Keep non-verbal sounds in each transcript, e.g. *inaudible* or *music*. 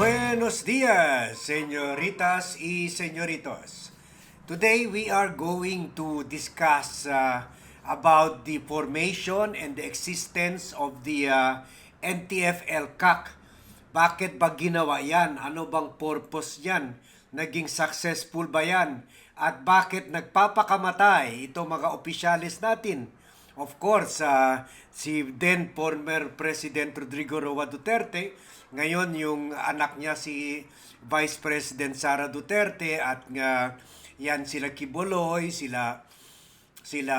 Buenos dias, señoritas y señoritos. Today we are going to discuss uh, about the formation and the existence of the uh, NTF-LCAC. Bakit ba ginawa yan? Ano bang purpose yan? Naging successful ba yan? At bakit nagpapakamatay itong mga opisyalis natin? Of course, uh, si then former President Rodrigo Roa Duterte, ngayon yung anak niya si Vice President Sara Duterte at nga yan sila Kiboloy, sila sila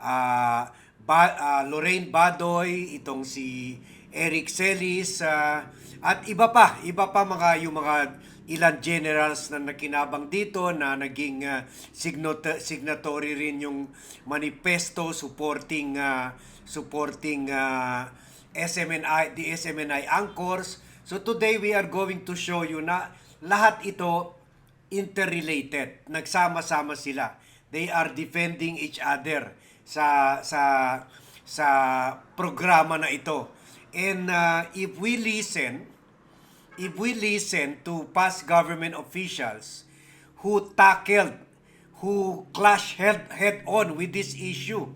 ah, ba, ah, Lorraine Badoy, itong si Eric Celis ah, at iba pa, iba pa mga yung mga ilan generals na nakinabang dito na naging signat- signatory rin yung manifesto supporting ah, supporting ah, SMNI the SMNI anchors. So today we are going to show you na lahat ito interrelated. Nagsama-sama sila. They are defending each other sa sa sa programa na ito. And uh, if we listen, if we listen to past government officials who tackled, who clashed head, head on with this issue,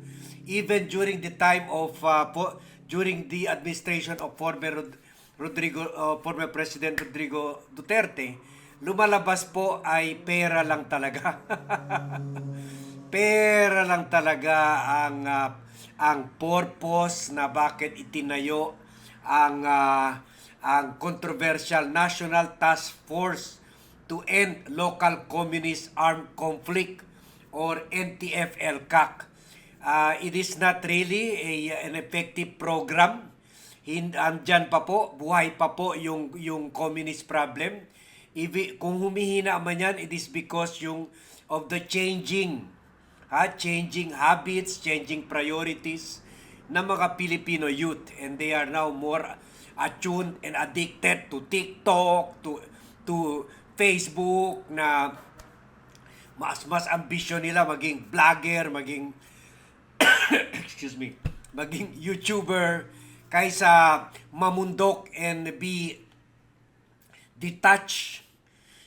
even during the time of, uh, po, during the administration of former Rod- Rodrigo, uh, former President Rodrigo Duterte, lumalabas po ay pera lang talaga. *laughs* pera lang talaga ang ah, ang purpose na bakit itinayo ang ah, ang controversial National Task Force to End Local Communist Armed Conflict or NTF-LCAC. Ah, it is not really a, an effective program. Hin, andyan pa po, buhay pa po yung, yung communist problem. Ibi, kung humihina man yan, it is because yung of the changing ha, changing habits, changing priorities ng mga Filipino youth and they are now more attuned and addicted to TikTok, to to Facebook na mas mas ambisyon nila maging vlogger, maging *coughs* excuse me, maging YouTuber kaysa mamundok and be detached,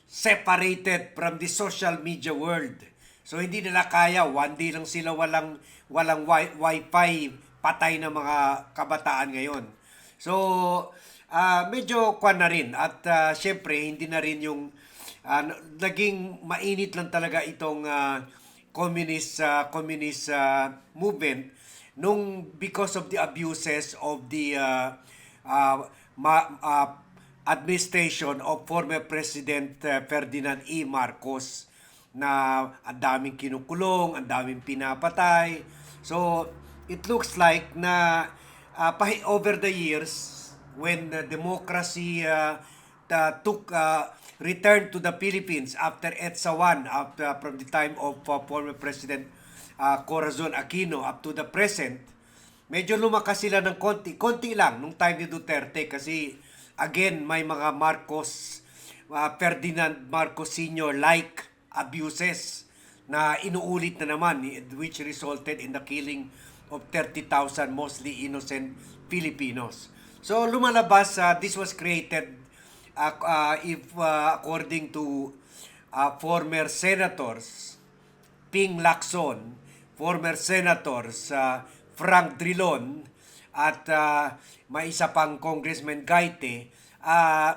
separated from the social media world. So hindi nila kaya, one day lang sila walang walang wi- wifi patay na mga kabataan ngayon. So ah, medyo kwan na rin at ah, syempre hindi na rin yung ah, naging mainit lang talaga itong ah, communist ah, communist ah, movement nung because of the abuses of the uh, uh, ma, uh, administration of former President uh, Ferdinand E. Marcos na ang daming kinukulong, ang daming pinapatay. So, it looks like na uh, over the years when the democracy uh, the, took uh, returned to the Philippines after EDSA 1 after, from the time of uh, former President uh, Corazon Aquino up to the present, medyo lumakas sila ng konti. Konti lang nung time ni Duterte kasi again may mga Marcos, uh, Ferdinand Marcos Sr. like abuses na inuulit na naman which resulted in the killing of 30,000 mostly innocent Filipinos. So lumalabas, uh, this was created uh, uh, if uh, according to uh, former senators Ping Lacson, former senators uh, Frank Drilon at uh, may isa pang congressman Gaite, uh,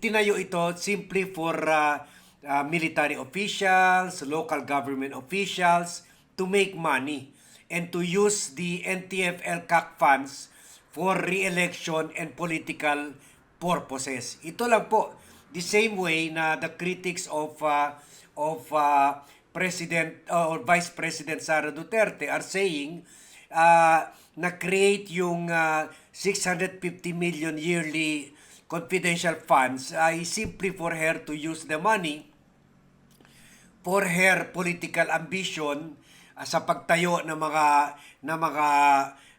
tinayo ito simply for uh, uh, military officials, local government officials to make money and to use the NTF-LCAC funds for re-election and political purposes. Ito lang po, the same way na the critics of uh, of uh, President uh, or Vice President Sara Duterte are saying uh, na create yung uh, 650 million yearly confidential funds ay simply for her to use the money for her political ambition uh, sa pagtayo ng mga ng mga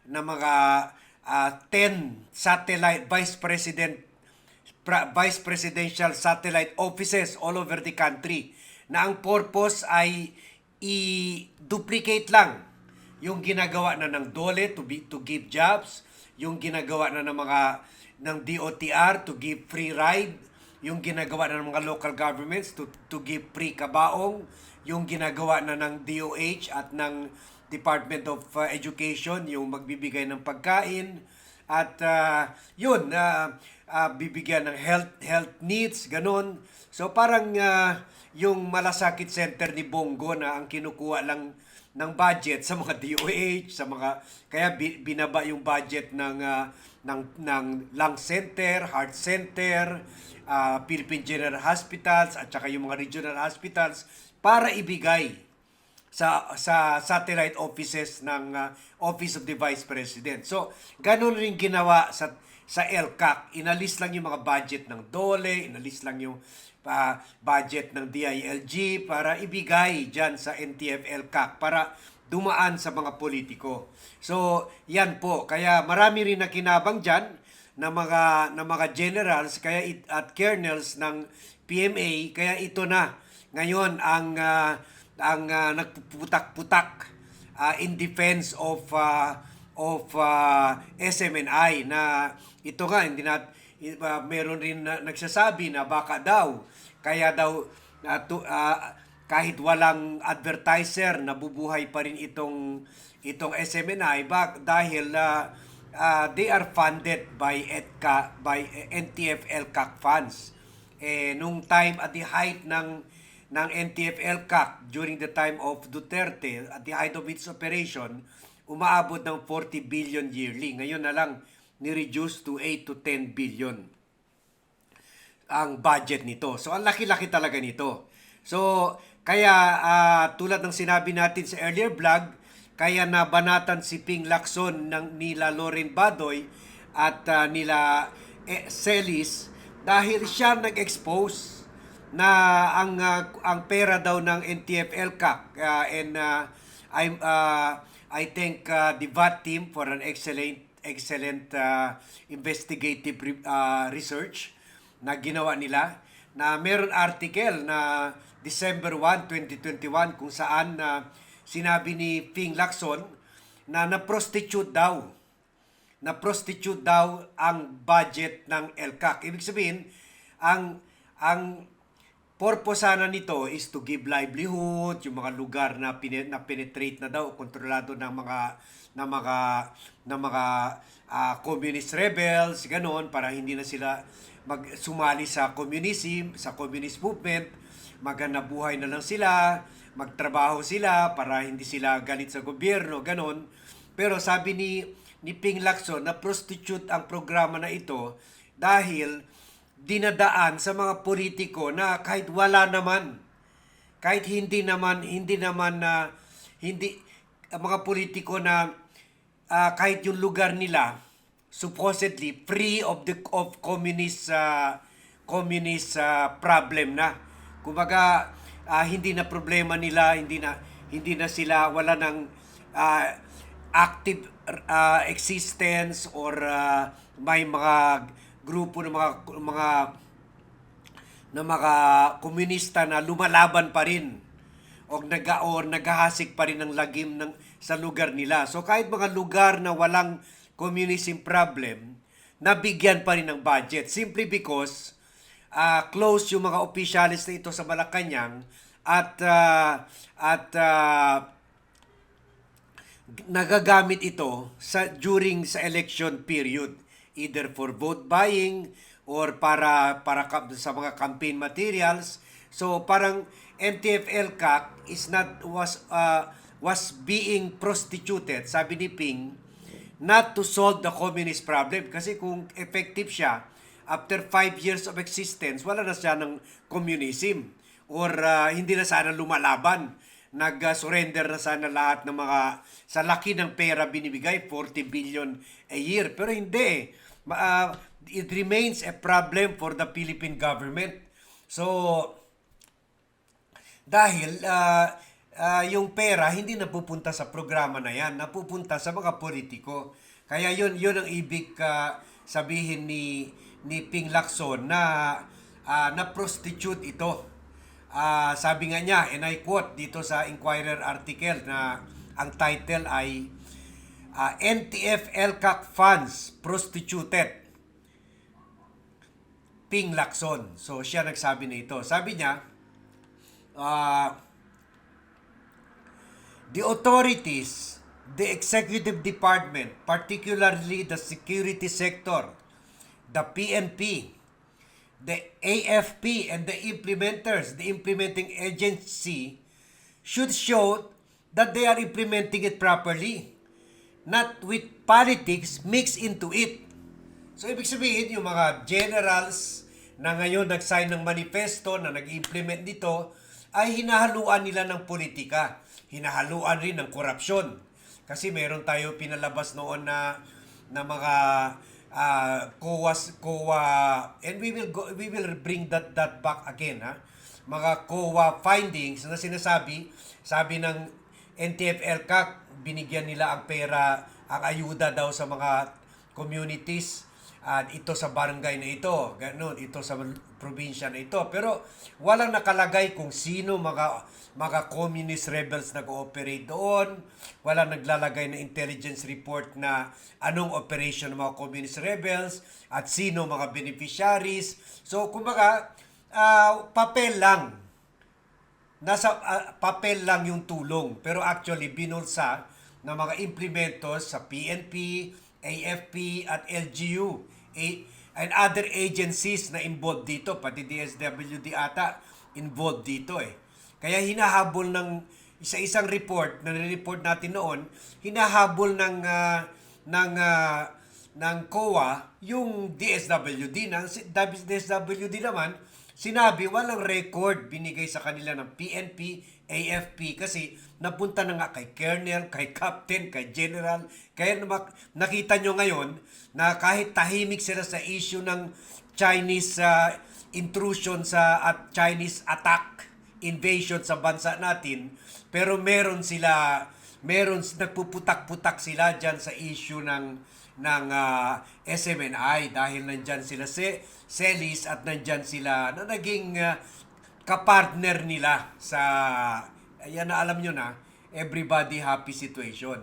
ng mga uh, 10 satellite vice president pra- vice presidential satellite offices all over the country na ang purpose ay i-duplicate lang yung ginagawa na ng DOLE to be to give jobs yung ginagawa na ng mga ng DOTR to give free ride, yung ginagawa na ng mga local governments to, to give free kabaong, yung ginagawa na ng DOH at ng Department of uh, Education, yung magbibigay ng pagkain, at uh, yun, na uh, bibigyan ng health health needs, ganun. So parang uh, yung malasakit center ni Bongo na ang kinukuha lang ng budget sa mga DOH, sa mga kaya bi- binaba yung budget ng ah, ng ng lung center, heart center, ah, Philippine General Hospitals at saka yung mga regional hospitals para ibigay sa sa satellite offices ng ah, Office of the Vice President. So, ganun rin ginawa sa sa LCAC. Inalis lang yung mga budget ng DOLE, inalis lang yung ah, budget ng DILG para ibigay diyan sa NTF LCAC para dumaan sa mga politiko. So, yan po. Kaya marami rin nakinabang diyan na mga na mga generals kaya it, at colonels ng PMA kaya ito na ngayon ang ah, ang uh, nagpuputak-putak ah, in defense of ah, of ah, SMNI na ito nga hindi na uh, meron rin na, nagsasabi na baka daw kaya daw ah, tu- ah, kahit walang advertiser nabubuhay pa rin itong itong SMNI bak dahil ah, ah, they are funded by EDCA by NTF LCAC funds eh nung time at the height ng ng NTF LCAC during the time of Duterte at the height of its operation umaabot ng 40 billion yearly ngayon na lang ni-reduce to 8 to 10 billion ang budget nito. So, ang laki-laki talaga nito. So, kaya ah, tulad ng sinabi natin sa earlier vlog, kaya nabanatan si Ping Lacson ng nila Loren Badoy at ah, nila eh, Celis dahil siya nag-expose na ang ah, ang pera daw ng NTF LCAC ah, and ah, I ah, I thank ah, the VAT team for an excellent excellent ah, investigative ah, research na ginawa nila na meron article na December 1, 2021 kung saan na sinabi ni Ping Lacson na na-prostitute daw na prostitute daw ang budget ng LCAC. Ibig sabihin, ang ang purpose sana nito is to give livelihood, yung mga lugar na, pine, na penetrate na daw, kontrolado ng mga ng mga ng mga ah, communist rebels, ganon, para hindi na sila magsumali sa communism, sa communist movement, maganda buhay na lang sila, magtrabaho sila para hindi sila galit sa gobyerno, ganon. Pero sabi ni ni Ping Lacson na prostitute ang programa na ito dahil dinadaan sa mga politiko na kahit wala naman kahit hindi naman hindi naman na hindi ang mga politiko na ah, kahit yung lugar nila supposedly free of the of communist ah, communist ah, problem na. Kumbaga ah, hindi na problema nila hindi na hindi na sila wala ng ah, active uh, existence or uh, may mga grupo ng mga mga ng mga komunista na lumalaban pa rin o naga o naghahasik pa rin ng lagim ng sa lugar nila. So kahit mga lugar na walang communism problem, nabigyan pa rin ng budget simply because uh, close yung mga opisyalis na ito sa Malacanang at uh, at uh, nagagamit ito sa during sa election period either for vote buying or para para sa mga campaign materials. So parang NTF CAC is not was uh, was being prostituted sabi ni Ping not to solve the communist problem. Kasi kung effective siya after five years of existence wala na siya ng communism. Or uh, hindi na sana lumalaban. Nag-surrender na sana lahat ng mga sa laki ng pera binibigay 40 billion a year. Pero hindi. eh. Ah, it remains a problem for the Philippine government so dahil ah, ah, yung pera hindi napupunta sa programa na yan, napupunta sa mga politiko. Kaya yun, yun ang ibig ah, sabihin ni ni Ping Lacson na ah, na prostitute ito. Ah, sabi nga niya, and I quote dito sa Inquirer article na ang title ay ah, NTF LCAC funds prostituted. Ping Lacson. So siya nagsabi nito. Sabi niya, ah, the authorities, the executive department, particularly the security sector, the PNP, the AFP, and the implementers, the implementing agency, should show that they are implementing it properly, not with politics mixed into it. So, ibig sabihin, yung mga generals na ngayon nag-sign ng manifesto na nag-implement nito, ay hinahaluan nila ng politika. Hinahaluan rin ng korupsyon. Kasi meron tayo pinalabas noon na na mga uh, COA, COA, and we will go, we will bring that that back again ha. Mga COA findings na sinasabi, sabi ng NTF LCAC, binigyan nila ang pera, ang ayuda daw sa mga communities at ito sa barangay na ito, ganun, ito sa probinsya na ito. Pero walang nakalagay kung sino mga mga communist rebels nag-ooperate doon. Walang naglalagay na intelligence report na anong operation ng mga communist rebels at sino mga beneficiaries. So, kumbaga, ah, papel lang. Nasa ah, papel lang yung tulong. Pero actually, binulsa ng mga implementos sa PNP, AFP at LGU A- and other agencies na involved dito, pati DSWD ata involved dito eh. Kaya hinahabol ng isa-isang report na report natin noon, hinahabol ng ah, ng ah, ng COA yung DSWD si DSWD naman sinabi walang record binigay sa kanila ng PNP, AFP kasi napunta na nga kay Colonel, kay Captain, kay General. Kaya nakita nyo ngayon na kahit tahimik sila sa issue ng Chinese ah, intrusion sa at Chinese attack invasion sa bansa natin pero meron sila meron nagpuputak-putak sila diyan sa issue ng ng ah, SMNI dahil nandyan sila si Celis at nandyan sila na naging ah, kapartner nila sa ayan na alam nyo na everybody happy situation.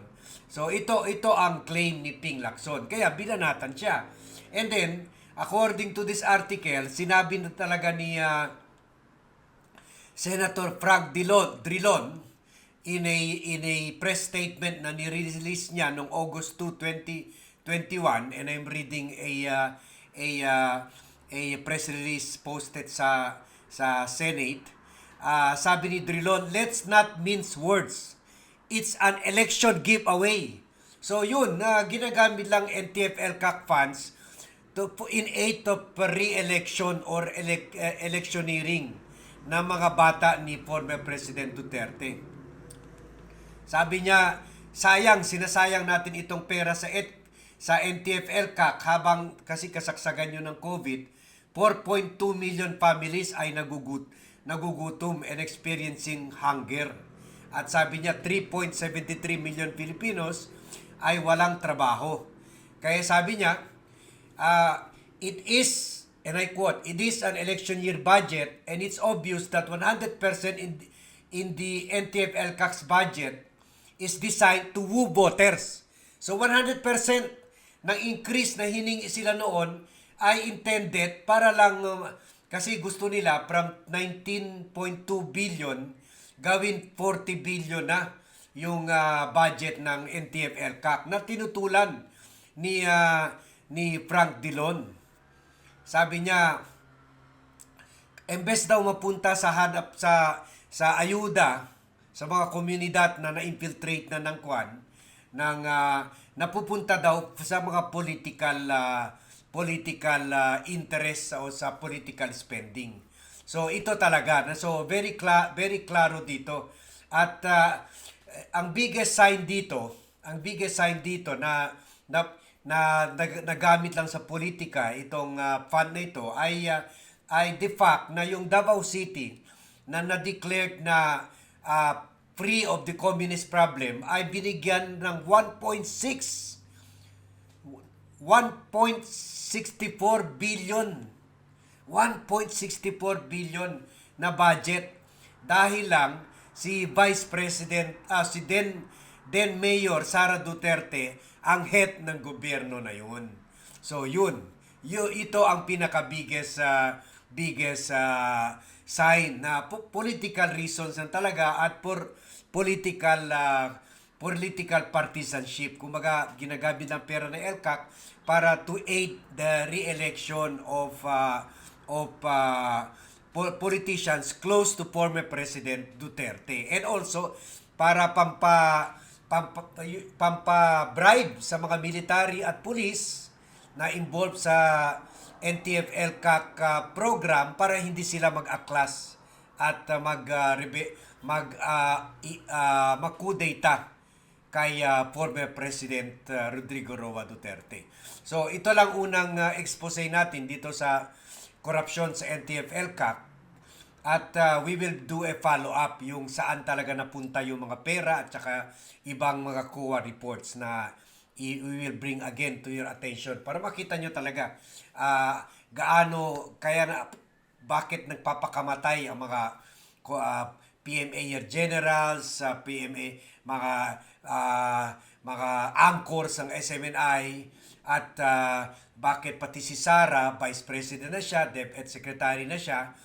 So ito ito ang claim ni Ping Lacson. Kaya binanatan siya. And then according to this article, sinabi na talaga ni ah, Senator Frank Dillon, Drilon in a in a press statement na ni-release niya noong August 2, 2021 and I'm reading a uh, a uh, a press release posted sa sa Senate. Uh, sabi ni Drilon, let's not mince words. It's an election giveaway. So yun, na ginagamit lang NTFL CAC funds to in aid of re-election or elec- uh, electioneering ng mga bata ni former President Duterte. Sabi niya, sayang, sinasayang natin itong pera sa et, sa NTFL CAC habang kasi kasaksagan nyo ng COVID, 4.2 million families ay nagugut, nagugutom and experiencing hunger. At sabi niya, 3.73 million Filipinos ay walang trabaho. Kaya sabi niya, uh, it is, and I quote, it is an election year budget and it's obvious that 100% in, in the NTFL CAC's budget is designed to woo voters. So 100% ng increase na hiningi sila noon ay intended para lang um, kasi gusto nila from 19.2 billion gawin 40 billion na yung ah, budget ng NTFL CAC na tinutulan ni ah, ni Frank Dillon. Sabi niya, embes daw mapunta sa hanap sa sa ayuda sa mga komunidad na na-infiltrate na ng kwan ng ah, napupunta daw sa mga political ah, political ah, interest o sa political spending. So ito talaga so very cla- very klaro dito at ah, ang biggest sign dito, ang biggest sign dito na na na nag, nagamit lang sa politika itong ah, fund na ito ay ah, ay the fact na yung Davao City na na-declared na ah, free of the communist problem ay binigyan ng 1.6 1.64 billion 1.64 billion na budget dahil lang si Vice President ah, si then then Mayor Sara Duterte ang head ng gobyerno na yun. So yun, Yu- ito ang pinaka biggest uh, biggest uh, sign na po- political reasons lang talaga at for political uh, political partisanship. Kumbaga, ginagamit ng pera ng LCAC para to aid the re-election of uh, of uh, po- politicians close to former President Duterte. And also, para pampa pampa, pampa bribe sa mga military at police na involved sa NTF-LCAC uh, program para hindi sila mag-aklas at uh, mag uh, rebe- mag uh, i- uh, magkudeta kay uh, former President uh, Rodrigo Roa Duterte. So ito lang unang uh, expose natin dito sa korupsyon sa NTF-LCAC at uh, we will do a follow-up yung saan talaga napunta yung mga pera at saka ibang mga COA reports na we will bring again to your attention para makita nyo talaga ah, gaano kaya na bakit nagpapakamatay ang mga ko- ah, PMA generals, sa PMA mga ah, mga anchors ng SMNI at ah, bakit pati si Sara, Vice President na siya, DepEd Secretary na siya,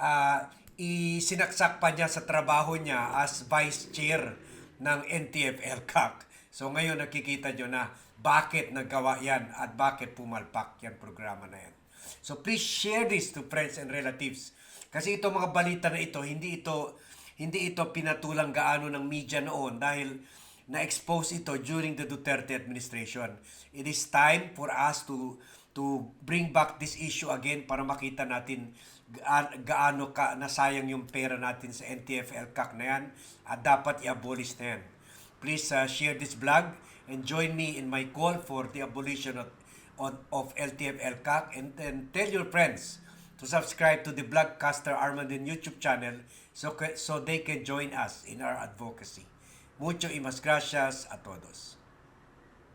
ah, isinaksak pa niya sa trabaho niya as Vice Chair ng NTF-LCAC. So ngayon nakikita nyo na bakit nagawa yan at bakit pumalpak yan programa na yan. So please share this to friends and relatives. Kasi ito mga balita na ito, hindi ito hindi ito pinatulang gaano ng media noon dahil na-expose ito during the Duterte administration. It is time for us to to bring back this issue again para makita natin gaan- gaano ka nasayang yung pera natin sa NTF-LCAC na yan at dapat i-abolish na yan. Please uh, share this vlog and join me in my call for the abolition of, of, of LTF-LCAC and then tell your friends to subscribe to the Blogcaster Armandin YouTube channel so, so they can join us in our advocacy. Mucho y mas gracias a todos.